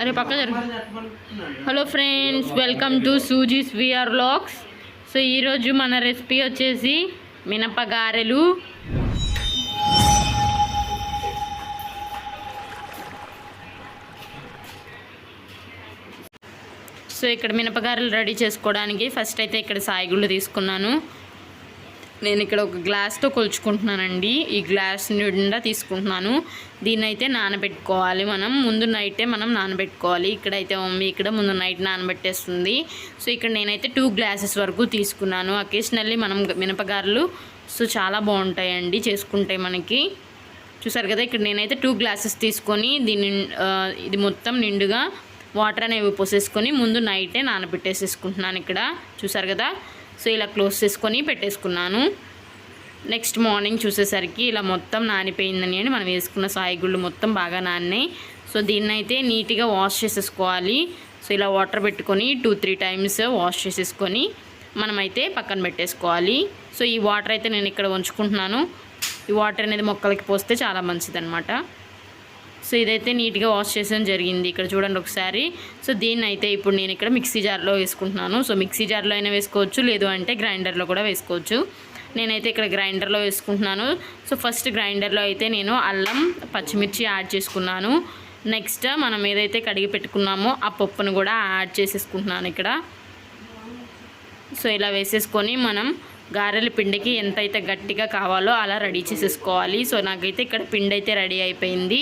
అరే పక్క hello friends welcome to Suji's VR vlogs so ఈరోజు మన రెసిపీ వచ్చేసి మినప గారెలు సో ఇక్కడ మినపగారెలు రెడీ చేసుకోవడానికి ఫస్ట్ అయితే ఇక్కడ సాయిగుళ్ళు తీసుకున్నాను. నేను ఇక్కడ ఒక గ్లాస్తో కొలుచుకుంటున్నానండి. ఈ గ్లాస్ నిండా తీసుకుంటున్నాను. దీన్ని అయితే నానబెట్టుకోవాలి మనం. ముందు నైటే మనం నానబెట్టుకోవాలి. ఇక్కడైతే మమ్మీ ఇక్కడ ముందు నైట్ నానబెట్టేస్తుంది. సో ఇక్కడ నేనైతే టూ గ్లాసెస్ వరకు తీసుకున్నాను. అకేషనల్లీ మనం మినపగారెలు సో చాలా బాగుంటాయండి చేసుకుంటే మనకి. చూసారు కదా ఇక్కడ నేనైతే టూ గ్లాసెస్ తీసుకొని దీన్ని ఇది మొత్తం నిండుగా వాటర్ అనేవి పోసేసుకొని ముందు నైటే నానబెట్టేసేసుకుంటున్నాను ఇక్కడ. చూసారు కదా? సో ఇలా క్లోజ్ చేసుకొని పెట్టేసుకున్నాను. నెక్స్ట్ మార్నింగ్ చూసేసరికి ఇలా మొత్తం నానిపోయిందని అని మనం వేసుకున్న సాయిగుళ్ళు మొత్తం బాగా నానినాయి. సో దీన్ని అయితే నీట్గా వాష్ చేసేసుకోవాలి. సో ఇలా వాటర్ పెట్టుకొని టూ త్రీ టైమ్స్ వాష్ చేసేసుకొని మనమైతే పక్కన పెట్టేసుకోవాలి. సో ఈ వాటర్ అయితే నేను ఇక్కడ ఉంచుకుంటున్నాను. ఈ వాటర్ అనేది మొక్కలకి పోస్తే చాలా మంచిదన్నమాట. సో ఇదైతే నీట్గా వాష్ చేసడం జరిగింది ఇక్కడ చూడండి ఒకసారి. సో దీన్ని అయితే ఇప్పుడు నేను ఇక్కడ మిక్సీ జార్లో వేసుకుంటున్నాను. సో మిక్సీ జార్లో అయినా వేసుకోవచ్చు లేదు అంటే గ్రైండర్లో కూడా వేసుకోవచ్చు. నేనైతే ఇక్కడ గ్రైండర్లో వేసుకుంటున్నాను. సో ఫస్ట్ గ్రైండర్లో అయితే నేను అల్లం పచ్చిమిర్చి యాడ్ చేసుకున్నాను. నెక్స్ట్ మనం ఏదైతే కడిగి పెట్టుకున్నామో ఆ పప్పును కూడా యాడ్ చేసేసుకుంటున్నాను ఇక్కడ. సో ఇలా వేసేసుకొని మనం గారెల పిండికి ఎంతైతే గట్టిగా కావాలో అలా రెడీ చేసేసుకోవాలి. సో నాకైతే ఇక్కడ పిండి అయితే రెడీ అయిపోయింది.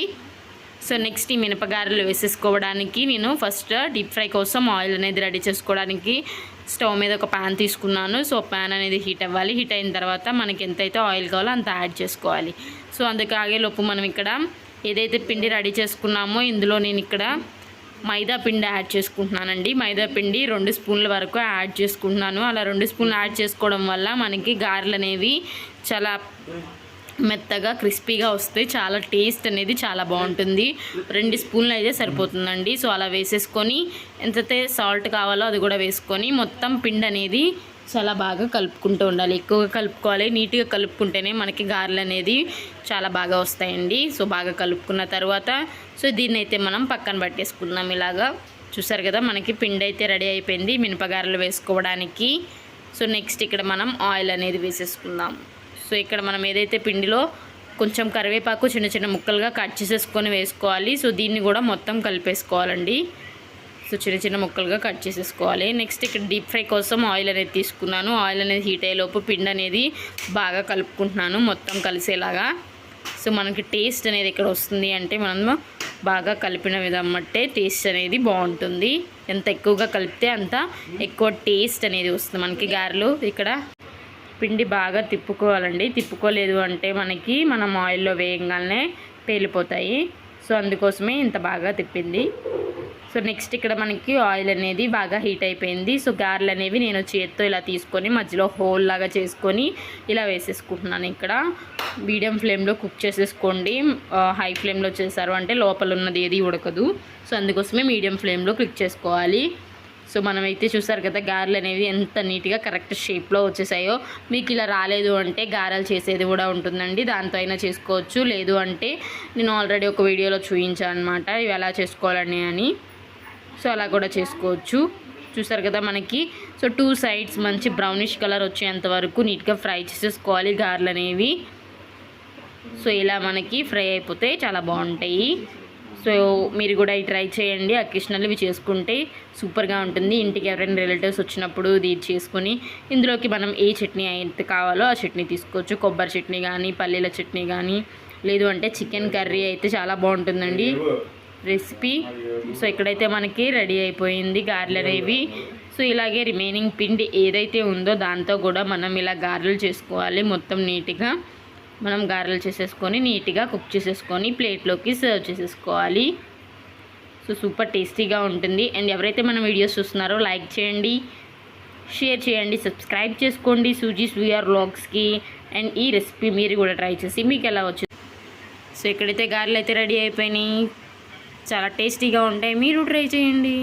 సో నెక్స్ట్ ఈ మినపగారెలు వేసేసుకోవడానికి నేను ఫస్ట్ డీప్ ఫ్రై కోసం ఆయిల్ అనేది రెడీ చేసుకోవడానికి స్టవ్ మీద ఒక ప్యాన్ తీసుకున్నాను. సో ప్యాన్ అనేది హీట్ అవ్వాలి. హీట్ అయిన తర్వాత మనకి ఎంతైతే ఆయిల్ కావాలో అంత యాడ్ చేసుకోవాలి. సో అందుకు ఆగేలోపు మనం ఇక్కడ ఏదైతే పిండి రెడీ చేసుకున్నామో ఇందులో నేను ఇక్కడ మైదా పిండి యాడ్ చేసుకుంటున్నానండి. మైదా పిండి రెండు స్పూన్ల వరకు యాడ్ చేసుకుంటున్నాను. అలా రెండు స్పూన్లు యాడ్ చేసుకోవడం వల్ల మనకి గారెలు అనేవి చాలా మెత్తగా క్రిస్పీగా వస్తాయి చాలా టేస్ట్ అనేది చాలా బాగుంటుంది. రెండు స్పూన్లు అయితే సరిపోతుందండి. సో అలా వేసేసుకొని ఎంతైతే సాల్ట్ కావాలో అది కూడా వేసుకొని మొత్తం పిండి అనేది చాలా బాగా కలుపుకుంటూ ఉండాలి. ఎక్కువగా కలుపుకోవాలి. నీట్గా కలుపుకుంటేనే మనకి గారెలు అనేది చాలా బాగా వస్తాయండి. సో బాగా కలుపుకున్న తర్వాత సో దీన్ని అయితే మనం పక్కన పట్టేసుకుందాం ఇలాగా. చూసారు కదా మనకి పిండి అయితే రెడీ అయిపోయింది మినపగారెలు వేసుకోవడానికి. సో నెక్స్ట్ ఇక్కడ మనం ఆయిల్ అనేది వేసేసుకుందాం. సో ఇక్కడ మనం ఏదైతే పిండిలో కొంచెం కరివేపాకు చిన్న చిన్న ముక్కలుగా కట్ చేసేసుకొని వేసుకోవాలి. సో దీన్ని కూడా మొత్తం కలిపేసుకోవాలండి. సో చిన్న చిన్న ముక్కలుగా కట్ చేసేసుకోవాలి. నెక్స్ట్ ఇక్కడ డీప్ ఫ్రై కోసం ఆయిల్ అనేది తీసుకున్నాను. ఆయిల్ అనేది హీట్ అయ్యేలోపు పిండి అనేది బాగా కలుపుకుంటున్నాను మొత్తం కలిసేలాగా. సో మనకి టేస్ట్ అనేది ఇక్కడ వస్తుంది అంటే మనం బాగా కలిపిన విధం టేస్ట్ అనేది బాగుంటుంది. ఎంత ఎక్కువగా కలిపితే అంత ఎక్కువ టేస్ట్ అనేది వస్తుంది మనకి గారెలు ఇక్కడ. పిండి బాగా తిప్పుకోవాలండి. తిప్పుకోలేదు అంటే మనకి మనం ఆయిల్లో వేయగానే పేలిపోతాయి. సో అందుకోసమే ఇంత బాగా తిప్పింది. సో నెక్స్ట్ ఇక్కడ మనకి ఆయిల్ అనేది బాగా హీట్ అయిపోయింది. సో గారెలు అనేవి నేను చేత్తో ఇలా తీసుకొని మధ్యలో హోల్ లాగా చేసుకొని ఇలా వేసేసుకుంటున్నాను ఇక్కడ. మీడియం ఫ్లేమ్లో కుక్ చేసేసుకోండి. హై ఫ్లేమ్లో చేశారు అంటే లోపల ఉన్నది ఏది ఉడకదు. సో అందుకోసమే మీడియం ఫ్లేమ్లో క్లిక్ చేసుకోవాలి. సో మనమైతే చూసారు కదా గారెలు అనేవి ఎంత నీట్గా కరెక్ట్ షేప్లో వచ్చేసాయో. మీకు ఇలా రాలేదు అంటే గారెలు చేసేది కూడా ఉంటుందండి. దాంతో అయినా చేసుకోవచ్చు. లేదు అంటే నేను ఆల్రెడీ ఒక వీడియోలో చూపించాను అనమాట ఇవి ఎలా చేసుకోవాలని అని. సో అలా కూడా చేసుకోవచ్చు. చూసారు కదా మనకి. సో టూ సైడ్స్ మంచి బ్రౌనిష్ కలర్ వచ్చేంత వరకు నీట్గా ఫ్రై చేసేసుకోవాలి గారెలు అనేవి. సో ఇలా మనకి ఫ్రై అయిపోతే చాలా బాగుంటాయి. సో మీరు కూడా ఈ ట్రై చేయండి. అకేషనల్ ఇవి చేసుకుంటే సూపర్గా ఉంటుంది. ఇంటికి ఎవరైనా రిలేటివ్స్ వచ్చినప్పుడు ఇది చేసుకొని ఇందులోకి మనం ఏ చట్నీ అయితే కావాలో ఆ చట్నీ తీసుకోవచ్చు. కొబ్బరి చట్నీ కానీ పల్లీల చట్నీ కానీ లేదు అంటే చికెన్ కర్రీ అయితే చాలా బాగుంటుందండి. రెసిపీ. సో ఇక్కడైతే మనకి రెడీ అయిపోయింది గారెలు అనేవి సో ఇలాగే రిమైనింగ్ పిండి ఏదైతే ఉందో దాంతో కూడా మనం ఇలా గారెలు చేసుకోవాలి మొత్తం నీట్గా. మనం గారెలు చేసేసుకొని నీట్గా కుక్ చేసేసుకొని ప్లేట్లోకి సర్వ్ చేసేసుకోవాలి. సో సూపర్ టేస్టీగా ఉంటుంది. అండ్ ఎవరైతే మన వీడియోస్ చూస్తున్నారో లైక్ చేయండి షేర్ చేయండి సబ్స్క్రైబ్ చేసుకోండి. సూజీస్ వీఆర్ వ్లాగ్స్కి అండ్ ఈ రెసిపీ మీరు కూడా ట్రై చేసి మీకు ఎలా వచ్చింది సో ఎక్కడైతే గారెలు అయితే రెడీ అయిపోయినాయి. చాలా టేస్టీగా ఉంటాయి. మీరు ట్రై చేయండి.